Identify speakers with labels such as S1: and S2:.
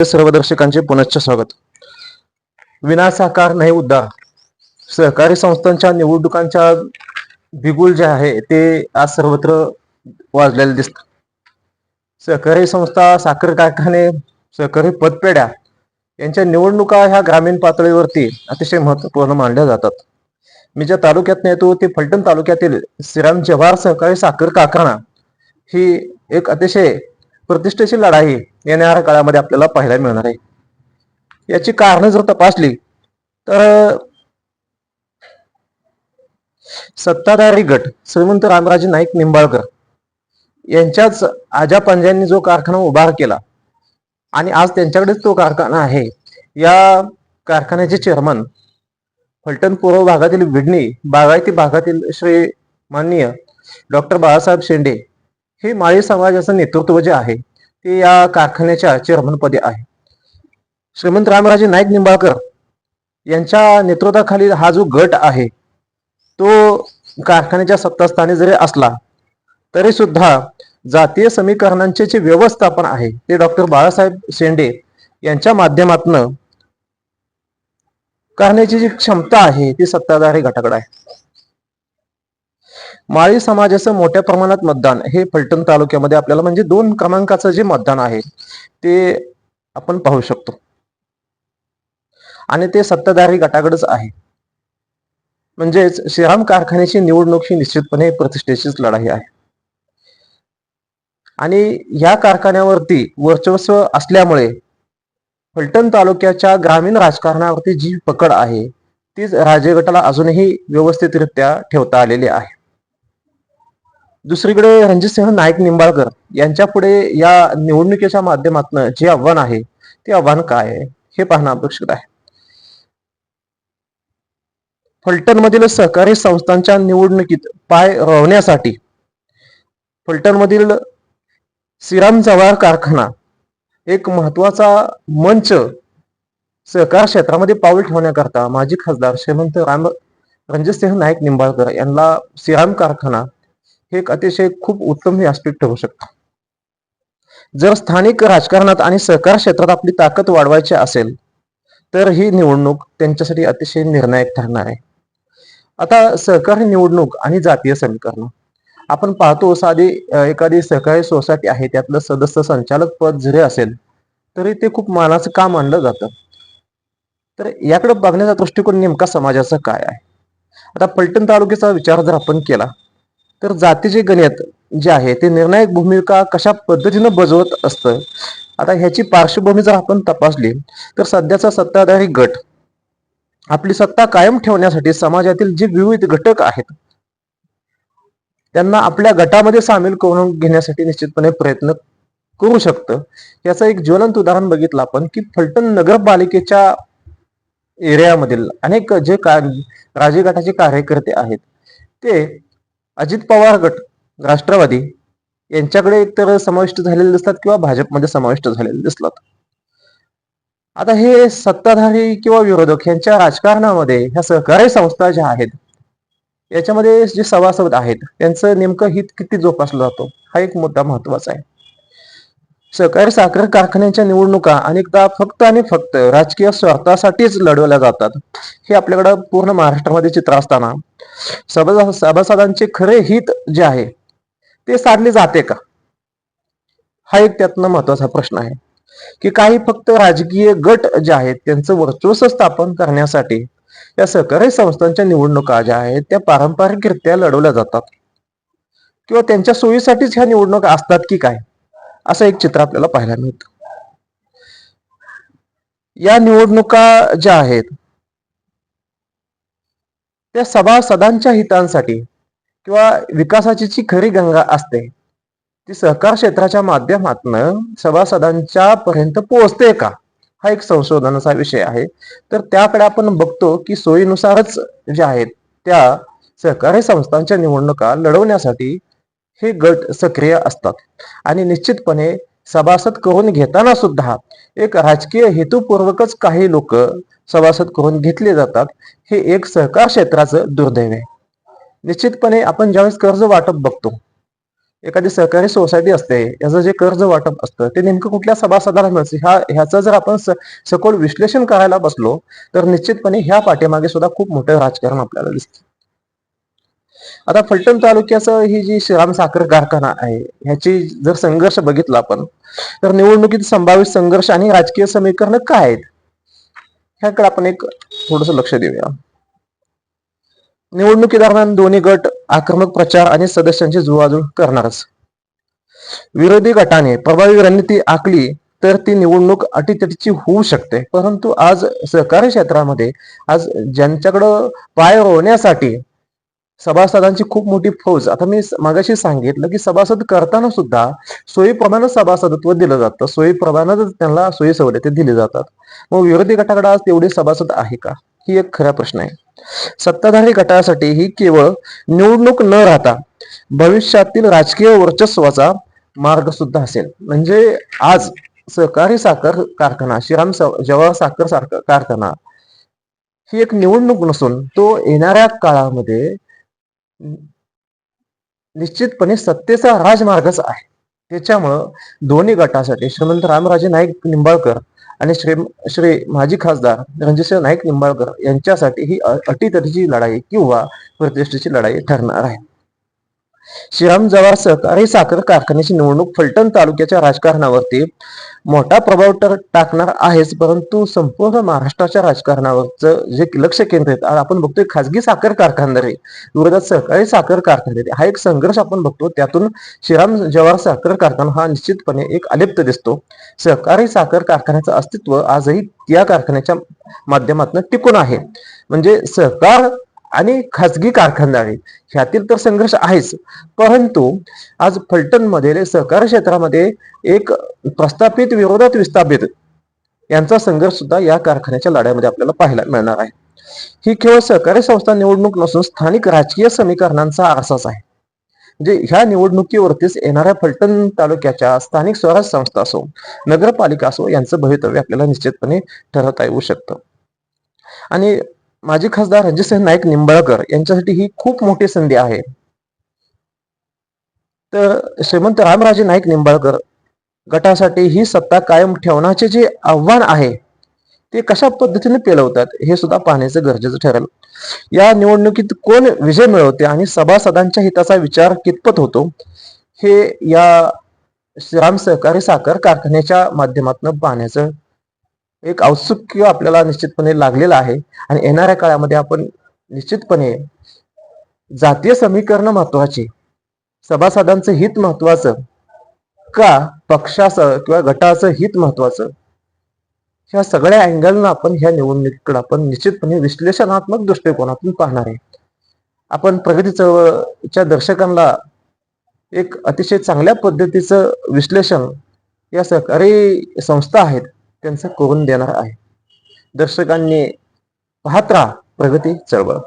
S1: सर्व दर्शकांचे पुनश्च स्वागत. विनासाकार नाही उद्धार सहकारी संस्थांच्या निवडणुकांच्या बिगुल जे आहे ते आज सर्वत्र वाजलेले दिसत सहकारी संस्था साखर कारखाने सहकारी पदपेढ्या यांच्या निवडणुका ह्या ग्रामीण पातळीवरती अतिशय महत्त्वपूर्ण मानल्या जातात. मी ज्या तालुक्यात नेतो ते फलटण तालुक्यातील श्रीराम जव्हार सहकारी साखर कारखाना ही एक अतिशय प्रतिष्ठेची लढाई येणाऱ्या काळामध्ये आपल्याला पाहायला मिळणार आहे. याची कारण जर तपासली तर सत्ताधारी गट श्रीमंत रामराजे नाईक निंबाळकर यांच्याच आजा पंजांनी जो कारखाना उभा केला आणि आज त्यांच्याकडेच तो कारखाना आहे या कारखान्याचे चेअरमन फलटण पूर्व भागातील विडणी बागायती भागातील श्री माननीय डॉक्टर बाळासाहेब शेंडे हे माळी समाजाचं नेतृत्व जे आहे ते या कारखान्याच्या चेअरमनपदी आहे श्रीमंत रामराजे नाईक निंबाळकर यांच्या नेतृत्वाखाली हा जो गट आहे तो कारखान्याच्या सत्तास्थानी जरी असला तरी सुद्धा जातीय समीकरणांचे जे व्यवस्थापन आहे ते डॉक्टर बाळासाहेब शेंडे यांच्या माध्यमातून करण्याची जी क्षमता आहे ती सत्ताधारी गटाकडे आहे. माळी समाजाचं मोठ्या प्रमाणात मतदान हे फलटण तालुक्यामध्ये आपल्याला म्हणजे दोन क्रमांकाचं जे मतदान आहे ते आपण पाहू शकतो. आणि ते सत्ताधारी गटाकडेच आहे. म्हणजेच श्रीराम कारखान्याची निवडणूक ही निश्चितपणे प्रतिष्ठेचीच लढाई आहे. आणि या कारखान्यावरती वर्चस्व असल्यामुळे फलटण तालुक्याच्या ग्रामीण राजकारणावरती जी पकड आहे तीच राजे गटाला अजूनही व्यवस्थितरित्या ठेवता आलेली आहे. दुसरीकडे रणजितसिंह नाईक निंबाळकर यांच्या पुढे या निवडणुकीच्या माध्यमातून जे आव्हान आहे ते आव्हान काय आहे हे पाहणं अपेक्षित आहे. फलटण मधील सहकारी संस्थांच्या निवडणुकीत पाय रोवण्यासाठी फलटण मधील श्रीराम जवाहर कारखाना एक महत्त्वाचा मंच सहकार क्षेत्रामध्ये पाऊल ठेवण्याकरता माजी खासदार श्रीमंत राम रणजितसिंह नाईक निंबाळकर यांना श्रीराम कारखाना हे एक अतिशय खूप उत्तम हे आस्पेक्ट ठरू शकतं. जर स्थानिक राजकारणात आणि सहकार क्षेत्रात आपली ताकद वाढवायची असेल तर ही निवडणूक त्यांच्यासाठी अतिशय निर्णायक ठरणार आहे. आता सहकारी निवडणूक आणि जातीय समीकरण. आपण पाहतो साधी एखादी सहकारी सोसायटी आहे त्यातलं सदस्य संचालक पद जरी असेल तरी ते खूप मानाचं काम मानलं जातं. तर याकडे बघण्याचा दृष्टिकोन नेमका समाजाचा काय आहे? आता पलटण तालुक्याचा विचार जर आपण केला तर जातीचे गणित जे आहे ते निर्णायक भूमिका कशा पद्धतीनं बजवत असतं? आता ह्याची पार्श्वभूमी जर आपण तपासली तर सध्याचा सत्ताधारी गट आपली सत्ता कायम ठेवण्यासाठी समाजातील जे विविध घटक आहेत त्यांना आपल्या गटामध्ये सामील करून घेण्यासाठी निश्चितपणे प्रयत्न करू शकतं. याचं एक ज्वलंत उदाहरण बघितलं आपण की फलटण नगरपालिकेच्या एरियामधील अनेक जे का राजे गटाचे कार्यकर्ते आहेत ते अजित पवार गट राष्ट्रवादी यांच्याकडे एकतर समाविष्ट झालेले दिसतात किंवा भाजपमध्ये समाविष्ट झालेले दिसतात. आता हे सत्ताधारी किंवा विरोधक यांच्या राजकारणामध्ये ह्या सहकारी संस्था ज्या आहेत याच्यामध्ये जे सभासद आहेत त्यांचं नेमकं हित किती जोपासलं जातो हा एक मुद्दा महत्त्वाचा आहे. सहकारी साखर कारखान्यांच्या निवडणुका अनेकदा फक्त आणि फक्त राजकीय स्वार्थासाठीच लढवल्या जातात. हे आपल्याकडं पूर्ण महाराष्ट्रामध्ये चित्र असताना. सभा सभासदांचे खरे हित जे आहे ते साधले जाते का? हा एक त्यातनं महत्त्वाचा प्रश्न आहे. की काही फक्त राजकीय गट जे आहेत त्यांचं वर्चस्व स्थापन करण्यासाठी या सहकारी संस्थांच्या निवडणुका ज्या आहेत त्या पारंपरिकरित्या लढवल्या जातात. किंवा त्यांच्या सोयीसाठीच ह्या निवडणुका असतात की काय? असं एक चित्र आपल्याला पाहायला मिळतं. या निवडणुका ज्या आहेत त्या सभासदांच्या हितांसाठी किंवा विकासाची जी खरी गंगा असते ती सहकार क्षेत्राच्या माध्यमातून सभासदांच्या पर्यंत पोहोचते का? हा एक संशोधनाचा विषय आहे. तर त्याकडे आपण बघतो की सोयीनुसारच ज्या आहेत त्या सहकारी संस्थांच्या निवडणुका लढवण्यासाठी हे गट सक्रिय असतात. आणि निश्चितपणे सभासद करून घेताना सुद्धा एक राजकीय हेतूपूर्वकच काही लोक सभासद करून घेतले जातात हे एक सहकार क्षेत्राचं दुर्दैव आहे. निश्चितपणे आपण ज्यावेळेस कर्ज वाटप बघतो एखादी सहकारी सोसायटी असते याचं जे कर्ज वाटप असतं ते नेमकं कुठल्या सभासदाला मिळतं? ह्या ह्याचं जर आपण स- सखोल विश्लेषण करायला बसलो तर निश्चितपणे ह्या पाठीमागे सुद्धा खूप मोठं राजकारण आपल्याला दिसतं. आता फलटण तालुक्याचं ही जी श्रीराम साखर कारखाना आहे ह्याची जर संघर्ष बघितला आपण तर निवडणुकीत संभावित संघर्ष आणि राजकीय समीकरण काय आहेत? ह्याकडे आपण एक थोडस लक्ष देऊया. निवडणुकीदरम्यान दोन्ही गट आक्रमक प्रचार आणि सदस्यांची जुळवाजुळ करणारच. विरोधी गटाने प्रभावी रणनीती आखली तर ती निवडणूक अटीतटीची होऊ शकते. परंतु आज सहकारी क्षेत्रामध्ये आज ज्यांच्याकडं पाय रोवण्यासाठी सभासदांची खूप मोठी फौज. आता मी मागाशी सांगितलं की सभासद करताना सुद्धा सोयीप्रमाणे सभासदत्व दिलं जातं. सोयीप्रमाणेच त्यांना सोयी सवलती दिली जातात. मग विरोधी गटाकडे आज तेवढे सभासद आहे का? ही एक खरा प्रश्न आहे. सत्ताधारी गटासाठी ही केवळ निवडणूक न राहता भविष्यातील राजकीय वर्चस्वाचा मार्ग सुद्धा असेल. म्हणजे आज सहकारी साखर कारखाना श्रीराम स- जवाहर साखर सारखा कारखाना ही एक निवडणूक नसून तो येणाऱ्या काळामध्ये निश्चितपणे सत्तेचा राजमार्गच आहे. त्याच्यामुळं दोन्ही गटासाठी श्रीमंत रामराजे नाईक निंबाळकर आणि श्री श्री माजी खासदार रणजितसिंह नाईक निंबाळकर यांच्यासाठी ही अटीतटीची लढाई किंवा प्रतिष्ठेची लढाई ठरणार आहे. श्रीराम जवाहर सहकारी साखर कारखान्याची निवडणूक फलटण तालुक्याच्या राजकारणावरती मोठा प्रभाव तर टाकणार आहेच परंतु संपूर्ण महाराष्ट्राच्या राजकारणावरचं जे लक्ष केंद्रित आपण बघतोय खासगी साखर कारखानदारी विरोधात सहकारी साखर कारखानदारी हा एक संघर्ष आपण बघतो त्यातून श्रीराम जवाहर साखर कारखाना हा निश्चितपणे एक अलिप्त दिसतो. सहकारी साखर कारखान्याचं अस्तित्व आजही या कारखान्याच्या माध्यमातून टिकून आहे. म्हणजे सहकार आणि खासगी कारखानदारी ह्यातील तर संघर्ष आहेच. परंतु आज फलटणमध्ये सहकारी क्षेत्रामध्ये एक प्रस्थापित विरोधात विस्थापित यांचा संघर्ष सुद्धा या कारखान्याच्या लढ्यामध्ये आपल्याला पाहायला मिळणार आहे. ही केवळ सहकारी संस्था निवडणूक नसून स्थानिक राजकीय समीकरणांचा आरसाच आहे. म्हणजे ह्या निवडणुकीवरतीच येणाऱ्या फलटण तालुक्याच्या स्थानिक स्वराज्य संस्था असो नगरपालिका असो यांचं भवितव्य आपल्याला निश्चितपणे ठरवता येऊ शकतं. आणि माजी खासदार रणजितसिंह नाईक निंबाळकर यांच्यासाठी ही खूप मोठी संधी आहे. तर श्रीमंत रामराजे नाईक निंबाळकर गटासाठी ही सत्ता कायम ठेवण्याचे जे आव्हान आहे ते कशा पद्धतीने पेलवतात हे सुद्धा पाहण्याचं गरजेचं ठरेल. या निवडणुकीत कोण विजय मिळवते आणि सभासदांच्या हिताचा विचार कितपत होतो हे या श्रीराम सहकारी साखर कारखान्याच्या माध्यमातून पाहण्याचं एक औत्सुक्य आपल्याला निश्चितपणे लागलेलं आहे. आणि येणाऱ्या काळामध्ये आपण निश्चितपणे जातीय समीकरण महत्वाची सभासदांचं हित महत्वाचं का पक्षाचं किंवा गटाचं हित महत्वाचं ह्या सगळ्या अँगलनं आपण ह्या निवडणुकीकडे आपण निश्चितपणे विश्लेषणात्मक दृष्टिकोनातून पाहणार आहे. आपण प्रगती चळवळच्या दर्शकांना एक अतिशय चांगल्या पद्धतीचं विश्लेषण या सहकारी संस्था आहेत त्यांचं करून देणार आहे. दर्शकांनी पाहत राहा प्रगती चळवळ.